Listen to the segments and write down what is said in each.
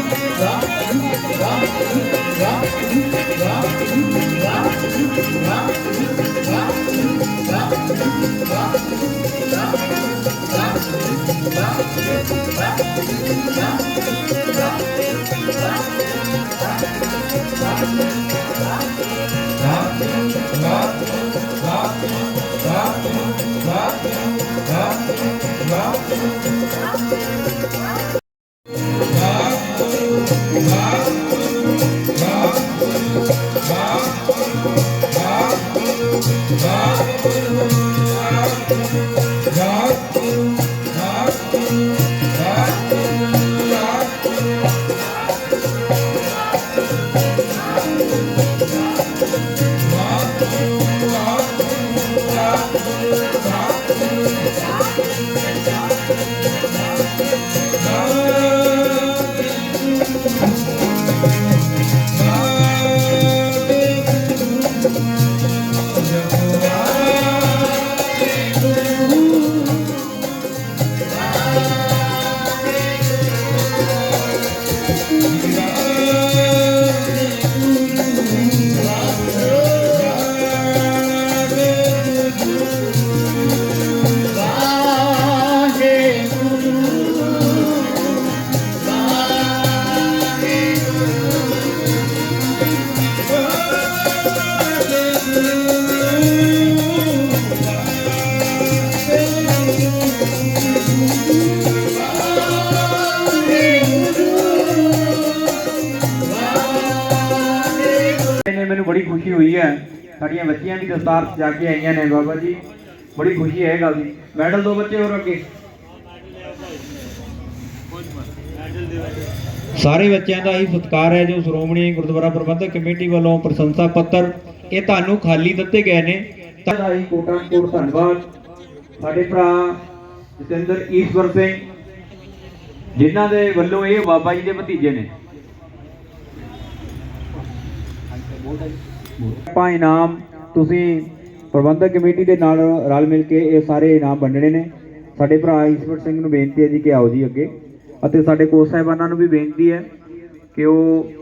ਨੇ ਸਾਡੀਆਂ ਬੱਚੀਆਂ ਵੀ ਦਸਤਾਰ ਸਜਾ ਕੇ ਆਈਆਂ ਨੇ ਬਾਬਾ ਜੀ। ਬੜੀ ਖੁਸ਼ੀ ਹੈ ਇਹ ਗੱਲ ਦੀ। ਮੈਡਲ ਦੋ ਬੱਚੇ ਹੋਰ ਅੱਗੇ। ਸਾਰੇ ਬੱਚਿਆਂ ਦਾ ਹੀ ਸਤਿਕਾਰ ਹੈ ਜੋ ਸ਼੍ਰੋਮਣੀ ਗੁਰਦੁਆਰਾ ਪ੍ਰਬੰਧਕ ਕਮੇਟੀ ਵੱਲੋਂ ਪ੍ਰਸ਼ੰਸਾ ਪੱਤਰ ਇਹ ਤੁਹਾਨੂੰ ਖਾਲੀ ਦਿੱਤੇ ਗਏ ਨੇ। ਤਾਂ ਹੀ ਕੋਟਾਂ ਕੋਟ ਧੰਨਵਾਦ। ਸਾਡੇ ਭਰਾ ਜਤਿੰਦਰ ਈਸ਼ਵਰ ਸਿੰਘ ਜਿਨ੍ਹਾਂ ਦੇ ਵੱਲੋਂ ਇਹ ਬਾਬਾ ਜੀ ਦੇ ਭਤੀਜੇ ਨੇ। ਆਪਾਂ ਇਨਾਮ ਤੁਸੀਂ ਪ੍ਰਬੰਧਕ ਕਮੇਟੀ ਦੇ ਨਾਲ ਰਲ ਮਿਲ ਕੇ ਇਹ ਸਾਰੇ ਇਨਾਮ ਵੰਡਣੇ ਨੇ। ਸਾਡੇ ਭਰਾ ਈਸ਼ਵਰ ਸਿੰਘ ਨੂੰ ਬੇਨਤੀ ਹੈ ਜੀ ਕਿ ਆਓ ਜੀ ਅੱਗੇ। ਅਤੇ ਸਾਡੇ ਕੋਚ ਸਾਹਿਬਾਨਾਂ ਨੂੰ ਵੀ ਬੇਨਤੀ ਹੈ ਕਿ ਉਹ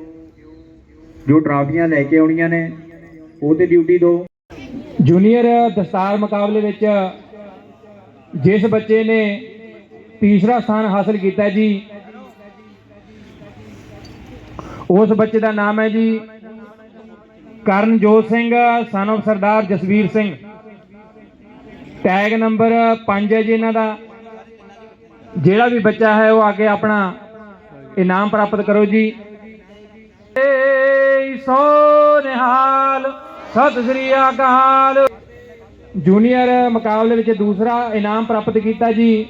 ਜੋ ਟਰਾਫੀਆਂ ਲੈ ਕੇ ਆਉਣੀਆਂ ਨੇ, ਉਹ ਤੇ ਡਿਊਟੀ ਦਿਓ ਜੂਨੀਅਰ ਦਸਤਾਰ ਮੁਕਾਬਲੇ ਵਿੱਚ ਜਿਸ ਬੱਚੇ ਨੇ ਤੀਸਰਾ ਸਥਾਨ ਹਾਸਲ ਕੀਤਾ ਜੀ, ਉਸ ਬੱਚੇ ਦਾ ਨਾਮ ਹੈ ਜੀ Karanjot Singh son of Sardar Jasvir Singh. Tag number 5 ਹੈ ਜੀ ਇਹਨਾਂ ਦਾ। ਜਿਹੜਾ ਵੀ ਬੱਚਾ ਹੈ ਉਹ ਆ ਕੇ ਆਪਣਾ ਇਨਾਮ ਪ੍ਰਾਪਤ ਕਰੋ ਜੀ। ਏ ਸੋ ਨਿਹਾਲ ਸਤਿ ਸ੍ਰੀ ਅਕਾਲ। ਜੂਨੀਅਰ ਮੁਕਾਬਲੇ ਵਿੱਚ ਦੂਸਰਾ ਇਨਾਮ ਪ੍ਰਾਪਤ ਕੀਤਾ ਜੀ।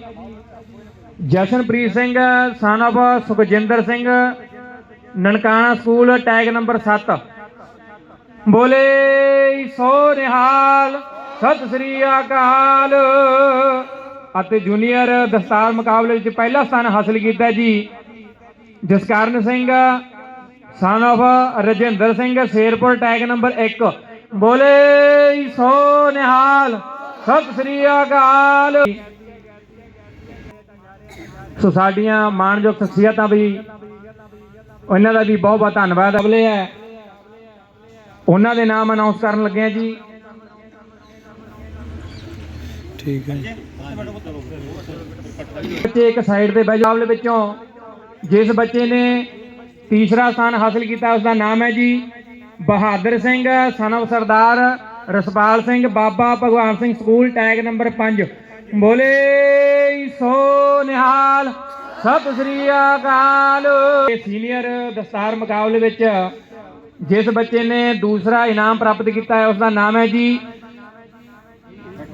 Jashanpreet Singh son of Sukhjinder Singh, Nankana school tag number 7 ਬੋਲੇ ਸੋ ਨਿਹਾਲ, ਸਤਿ ਸ੍ਰੀ ਅਕਾਲ। ਅਤੇ ਜੂਨੀਅਰ ਦਸਤਾਰ ਮੁਕਾਬਲੇ ਵਿੱਚ ਪਹਿਲਾ ਸਥਾਨ ਹਾਸਲ ਕੀਤਾ ਜੀ Jaskaran Singh, son of Rajinder Singh, Sherpur tag number 1 ਬੋਲੇ ਸੋ ਨਿਹਾਲ, ਸਤਿ ਸ੍ਰੀ ਅਕਾਲ। ਸੋ ਸਾਡੀਆਂ ਮਾਣਯੋਗ ਸ਼ਖਸੀਅਤਾਂ ਵੀ, ਉਹਨਾਂ ਦਾ ਵੀ ਬਹੁਤ ਬਹੁਤ ਧੰਨਵਾਦ। ਅਗਲੇ ਹੈ ਉਹਨਾਂ ਦੇ ਨਾਮ ਅਨਾਉਂਸ ਕਰਨ ਲੱਗੇ ਆ ਜੀ। ਠੀਕ ਹੈ ਬੱਚੇ ਇੱਕ ਸਾਈਡ ਤੇ ਬਹਿ ਜਾਓ ਵਿੱਚੋਂ। ਜਿਸ ਬੱਚੇ ਨੇ ਤੀਸਰਾ ਸਥਾਨ ਹਾਸਲ ਕੀਤਾ ਉਸ ਦਾ ਨਾਮ ਹੈ ਜੀ ਬਹਾਦਰ ਸਿੰਘ of ਸਰਦਾਰ ਰਸਪਾਲ ਸਿੰਘ ਬਾਬਾ ਭਗਵਾਨ ਸਿੰਘ ਸਕੂਲ ਟੈਗ ਨੰਬਰ 5 ਬੋਲੇ ਸੋ ਨਿਹਾਲ ਸਤਿ ਸ੍ਰੀ ਅਕਾਲ। ਸੀਨੀਅਰ ਦਸਤਾਰ ਮੁਕਾਬਲੇ ਵਿੱਚ ਜਿਸ ਬੱਚੇ ਨੇ ਦੂਸਰਾ ਇਨਾਮ ਪ੍ਰਾਪਤ ਕੀਤਾ ਹੈ ਉਸ ਦਾ ਨਾਮ ਹੈ ਜੀ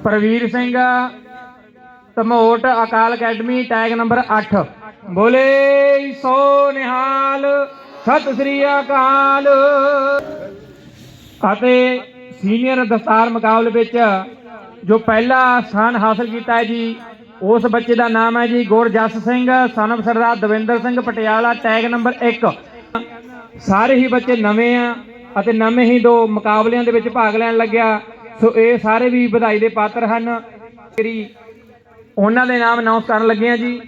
Parvir Singh Dhamot Akal academy, tag number 8 ਬੋਲੇ ਸੋ ਨਿਹਾਲ, ਸਤਿ ਸ੍ਰੀ ਅਕਾਲ। ਅਤੇ ਸੀਨੀਅਰ ਦਸਤਾਰ ਮੁਕਾਬਲੇ ਵਿੱਚ ਜੋ ਪਹਿਲਾ ਸਥਾਨ ਹਾਸਲ ਕੀਤਾ ਹੈ ਜੀ, ਉਸ ਬੱਚੇ ਦਾ ਨਾਮ ਹੈ ਜੀ Gurjas Singh son of Sardar Davinder Singh Patiala, tag number 1 ਸਾਰੇ ਹੀ ਬੱਚੇ ਨਵੇਂ ਆ ਅਤੇ ਨਵੇਂ ਹੀ ਦੋ ਮੁਕਾਬਲਿਆਂ ਦੇ ਵਿੱਚ ਭਾਗ ਲੈਣ ਲੱਗਿਆ। ਸੋ ਇਹ ਸਾਰੇ ਵੀ ਵਧਾਈ ਦੇ ਪਾਤਰ ਹਨ। ਜਿਹੜੀ ਉਹਨਾਂ ਦੇ ਨਾਮ ਅਨਾਉਂਸ ਕਰਨ ਲੱਗੇ ਆ ਜੀ।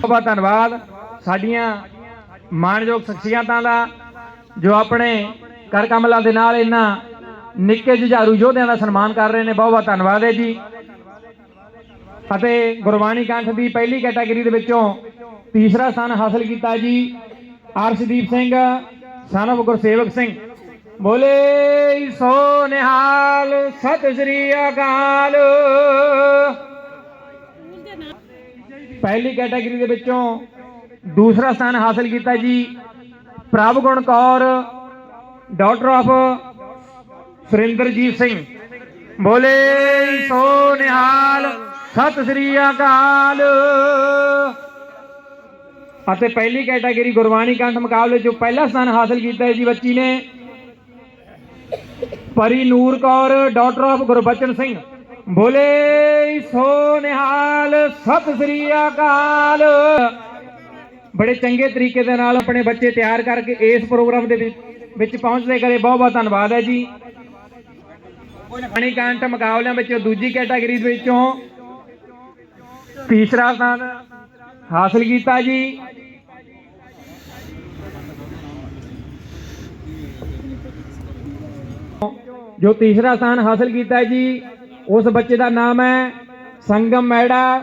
ਬਹੁਤ ਬਹੁਤ ਧੰਨਵਾਦ। ਸਾਡੀਆਂ ਮਾਣਯੋਗ ਸ਼ਖਸੀਅਤਾਂ ਦਾ, ਜੋ ਆਪਣੇ ਕਰ ਕਮਲਾਂ ਦੇ ਨਾਲ ਇਹਨਾਂ ਨਿੱਕੇ ਜੁਝਾਰੂ ਯੋਧਿਆਂ ਦਾ ਸਨਮਾਨ ਕਰ ਰਹੇ ਨੇ। ਬਹੁਤ ਬਹੁਤ ਧੰਨਵਾਦ ਹੈ ਜੀ। ਅਤੇ ਗੁਰਬਾਣੀ ਕੰਠ ਦੀ ਪਹਿਲੀ ਕੈਟਾਗਰੀ ਦੇ ਵਿੱਚੋਂ ਤੀਸਰਾ ਸਥਾਨ ਹਾਸਲ ਕੀਤਾ ਜੀ ਅਰਸ਼ਦੀਪ ਸਿੰਘ, ਸਨ of ਗੁਰਸੇਵਕ ਸਿੰਘ। ਬੋਲੇ ਸੋ ਨਿਹਾਲ, ਸਤਿ ਸ੍ਰੀ ਅਕਾਲ। ਪਹਿਲੀ ਕੈਟਾਗਰੀ ਦੇ ਵਿੱਚੋਂ ਦੂਸਰਾ ਸਥਾਨ ਹਾਸਲ ਕੀਤਾ ਜੀ ਪ੍ਰਭ ਗੁਣ ਕੌਰ ਡਾਕਟਰ ਆਫ ਸੁਰਿੰਦਰਜੀਤ ਸਿੰਘ। ਬੋਲੇ ਸੋ ਨਿਹਾਲ, ਸਤਿ ਸ੍ਰੀ ਅਕਾਲ। ਅਤੇ ਪਹਿਲੀ ਕੈਟਾਗਰੀ ਗੁਰਬਾਣੀ ਕੰਠ ਮੁਕਾਬਲੇ 'ਚੋਂ ਪਹਿਲਾ ਸਥਾਨ ਹਾਸਲ ਕੀਤਾ ਹੈ ਜੀ ਬੱਚੀ ਨੇ। Pari Noor Kaur daughter of Gurbachan Singh. ਬੋਲੇ ਸੋ ਨਿਹਾਲ, ਸਤਿ ਸ੍ਰੀ ਅਕਾਲ। ਬੜੇ ਚੰਗੇ ਤਰੀਕੇ ਦੇ ਨਾਲ ਆਪਣੇ ਬੱਚੇ ਤਿਆਰ ਕਰਕੇ ਇਸ ਪ੍ਰੋਗਰਾਮ ਦੇ ਵਿੱਚ ਪਹੁੰਚਦੇ ਕਰੇ ਬਹੁਤ ਬਹੁਤ ਧੰਨਵਾਦ ਹੈ ਜੀ। ਮਣੀਕਾਂਟ ਮੁਕਾਬਲਿਆਂ ਵਿੱਚੋਂ ਦੂਜੀ ਕੈਟਾਗਰੀ ਦੇ ਵਿੱਚੋਂ ਤੀਸਰਾ ਸਥਾਨ ਹਾਸਲ ਕੀਤਾ ਜੀ। ਜੋ ਤੀਸਰਾ ਸਥਾਨ ਹਾਸਲ ਕੀਤਾ ਹੈ ਜੀ, ਉਸ ਬੱਚੇ ਦਾ ਨਾਮ ਹੈ ਸੰਗਮ ਮੈੜਾ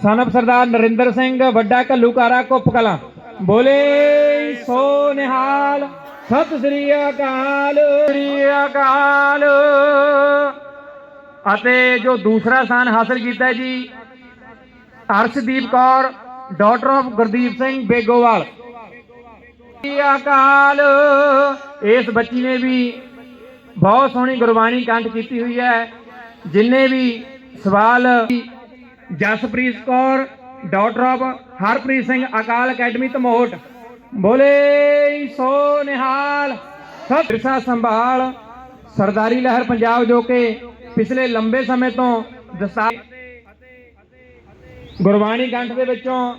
son of ਸਰਦਾਰ ਨਰਿੰਦਰ ਸਿੰਘ, ਵੱਡਾ ਘੱਲੂਕਾਰਾ ਕੁੱਪ ਕਲਾਂ। ਬੋਲੇ ਸੋ ਨਿਹਾਲ, ਸਤਿ ਸ੍ਰੀ ਅਕਾਲ ਸ੍ਰੀ ਅਕਾਲ। ਅਤੇ ਜੋ ਦੂਸਰਾ ਸਥਾਨ ਹਾਸਲ ਕੀਤਾ ਜੀ, ਅਰਸ਼ਦੀਪ ਕੌਰ ਡਾਕਟਰ ਆਫ ਗੁਰਦੀਪ ਸਿੰਘ ਬੇਗੋਵਾਲ। ਸ੍ਰੀ ਅਕਾਲ। ਇਸ ਬੱਚੀ ਨੇ ਵੀ ਬਹੁਤ ਸੋਹਣੀ ਗੁਰਬਾਣੀ ਕੰਠ ਕੀਤੀ ਹੋਈ ਹੈ। ਜਿੰਨੇ ਵੀ ਸਵਾਲ, Jaspreet Kaur, daughter of Harpreet Singh Akal academy Dhamot, ਬੋਲੇ ਸੋ ਨਿਹਾਲ, ਸਤਿ ਵਿਰਸਾ ਸੰਭਾਲ, ਸਰਦਾਰੀ ਲਹਿਰ ਪੰਜਾਬ ਜੋ ਕਿ ਪਿਛਲੇ ਲੰਬੇ ਸਮੇਂ ਤੋਂ ਦਸਤਾਰ ਗੁਰਬਾਣੀ ਕੰਠ ਦੇ ਵਿੱਚੋਂ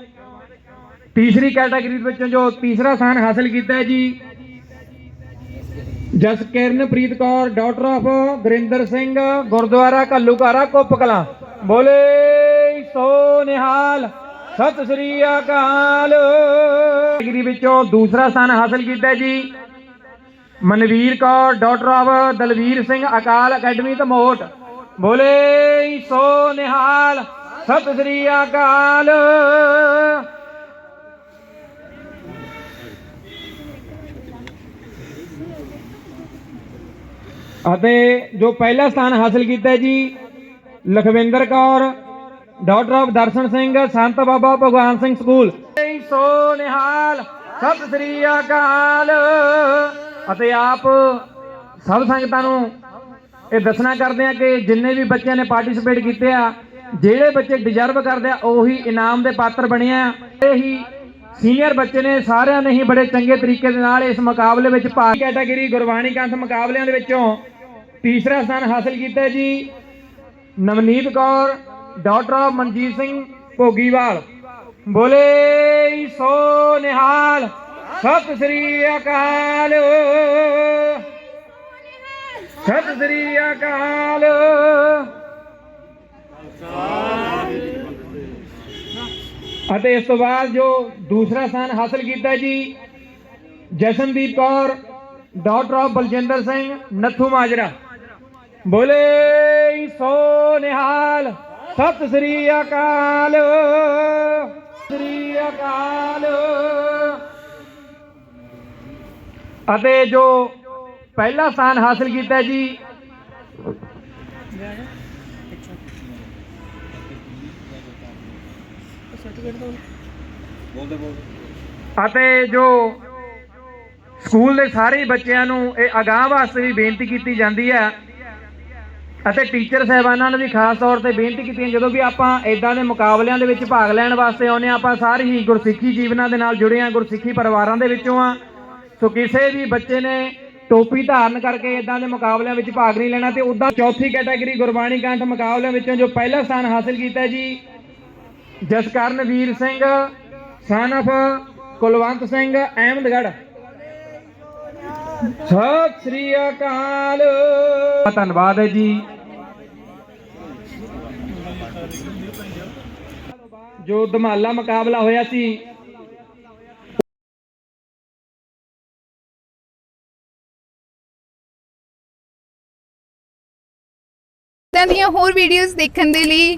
ਤੀਸਰੀ ਕੈਟਾਗਰੀ ਦੇ ਵਿੱਚੋਂ ਜੋ ਤੀਸਰਾ ਸਥਾਨ ਹਾਸਲ ਕੀਤਾ ਹੈ ਜੀ ਜਸ ਕੌਰ ਡਾਕਟਰ ਆਫ ਗੁਰਿੰਦਰ ਸਿੰਘ, ਗੁਰਦੁਆਰਾ ਘੱਲੂਕਾਰਾ ਕੁੱਪ ਬੋਲੇ ਸੋ ਨਿਹਾਲ, ਸਤਿ ਸ੍ਰੀ ਅਕਾਲ। ਕੈਟਾਗਰੀ ਵਿੱਚੋਂ ਦੂਸਰਾ ਸਥਾਨ ਹਾਸਲ ਕੀਤਾ ਜੀ। Manvir Kaur daughter of Dalvir Singh Akal academy Dhamot ਬੋਲੇ ਸੋ ਨਿਹਾਲ, ਸਤਿ ਸ੍ਰੀ ਅਕਾਲ। ਅਤੇ ਜੋ ਪਹਿਲਾ ਸਥਾਨ ਹਾਸਲ ਕੀਤਾ ਜੀ, ਲਖਵਿੰਦਰ ਕੌਰ ਡਾਕਟਰ ਆਫ ਦਰਸ਼ਨ ਸਿੰਘ, ਸੰਤ ਬਾਬਾ ਭਗਵਾਨ ਸਿੰਘ ਸਕੂਲ। ਸੋ ਨਿਹਾਲ, ਸਤਿ ਸ੍ਰੀ ਅਕਾਲ। ਅਤੇ ਆਪ ਸਭ ਸੰਗਤਾਂ ਨੂੰ ਇਹ ਦੱਸਣਾ ਕਰਦੇ ਆ ਕਿ ਜਿੰਨੇ ਵੀ ਬੱਚਿਆਂ ਨੇ ਪਾਰਟਿਸਿਪੇਟ ਕੀਤੇ ਆ, ਜਿਹੜੇ ਬੱਚੇ ਡਿਜ਼ਰਵ ਕਰਦੇ ਆ, ਉਹੀ ਇਨਾਮ ਦੇ ਪਾਤਰ ਬਣੇ ਆ। ਇਹ ਹੀ ਸੀਨੀਅਰ ਬੱਚੇ ਨੇ ਸਾਰਿਆਂ ਨੇ ਹੀ ਬੜੇ ਚੰਗੇ ਤਰੀਕੇ ਦੇ ਨਾਲ ਇਸ ਮੁਕਾਬਲੇ ਵਿੱਚ ਭਾਗ ਕੈਟਾਗਰੀ ਗੁਰਬਾਣੀ ਕੰਠ ਮੁਕਾਬਲਿਆਂ ਦੇ ਵਿੱਚੋਂ ਤੀਸਰਾ ਸਥਾਨ ਹਾਸਲ ਕੀਤਾ ਜੀ। Navneet Kaur daughter of Manjit Singh Bhogiwal. ਬੋਲੇ ਸੋ ਨਿਹਾਲ, ਸਤਿ ਸ੍ਰੀ ਅਕਾਲ। ਸਤਿ ਸ੍ਰੀ ਅਕਾਲ। ਅਤੇ ਇਸ ਤੋਂ ਬਾਅਦ ਜੋ ਦੂਸਰਾ ਸਥਾਨ ਹਾਸਲ ਕੀਤਾ ਜੀ, ਜਸ਼ਨਦੀਪ ਕੌਰ ਡਾਕਟਰ ਆਫ ਬਲਜਿੰਦਰ ਸਿੰਘ, ਨੱਥੂ ਮਾਜਰਾ। ਬੋਲੇ ਸੋ ਨਿਹਾਲ, ਸਤਿ ਸ੍ਰੀ ਅਕਾਲ। ਸ੍ਰੀ ਅਕਾਲ। ਅਤੇ ਜੋ ਪਹਿਲਾ ਸਥਾਨ ਹਾਸਲ ਕੀਤਾ ਜੀ ਅਤੇ ਜੋ ਸਕੂਲ ਦੇ ਸਾਰੇ ਬੱਚਿਆਂ ਨੂੰ ਇਹ ਅਗਾਹ ਵਾਸਤੇ ਵੀ ਬੇਨਤੀ ਕੀਤੀ ਜਾਂਦੀ ਹੈ ਅਤੇ ਟੀਚਰ ਸਹਿਬਾਨਾਂ ਨੂੰ ਵੀ ਖਾਸ ਤੌਰ ਤੇ ਬੇਨਤੀ ਕੀਤੀ ਹੈ ਜਦੋਂ ਵੀ ਆਪਾਂ ਇਦਾਂ ਦੇ ਮੁਕਾਬਲਿਆਂ ਦੇ ਵਿੱਚ ਭਾਗ ਲੈਣ ਵਾਸਤੇ ਆਉਂਦੇ ਹਾਂ ਆਪਾਂ ਸਾਰੇ ਹੀ ਗੁਰਸਿੱਖੀ ਜੀਵਨਾਂ ਦੇ ਨਾਲ ਜੁੜੇ ਹਾਂ ਗੁਰਸਿੱਖੀ ਪਰਿਵਾਰਾਂ ਦੇ ਵਿੱਚੋਂ ਆ ਸੋ ਕਿਸੇ ਵੀ ਬੱਚੇ ਨੇ ਟੋਪੀ ਧਾਰਨ ਕਰਕੇ ਇਦਾਂ ਦੇ ਮੁਕਾਬਲਿਆਂ ਵਿੱਚ ਭਾਗ ਨਹੀਂ ਲੈਣਾ ਤੇ ਉਦਾਂ ਚੌਥੀ ਕੈਟਾਗਰੀ ਗੁਰਬਾਣੀ ਕੰਠ ਮੁਕਾਬਲਿਆਂ ਵਿੱਚੋਂ ਜੋ ਪਹਿਲਾ ਸਥਾਨ ਹਾਸਲ ਕੀਤਾ ਜੀ ਜਸਕਰਨ ਵੀਰ ਸਿੰਘ, son of ਕੁਲਵੰਤ ਸਿੰਘ, ਅਹਿਮਦਗੜ੍ਹ। ਸਤਿ ਸ੍ਰੀ ਅਕਾਲ। ਧੰਨਵਾਦ ਹੈ ਜੀ। ਜੋ ਧਮਾਲਾ ਮੁਕਾਬਲਾ ਹੋਇਆ ਸੀ। ਦੀਆਂ ਹੋਰ ਵੀਡੀਓਜ਼ ਦੇਖਣ ਦੇ ਲਈ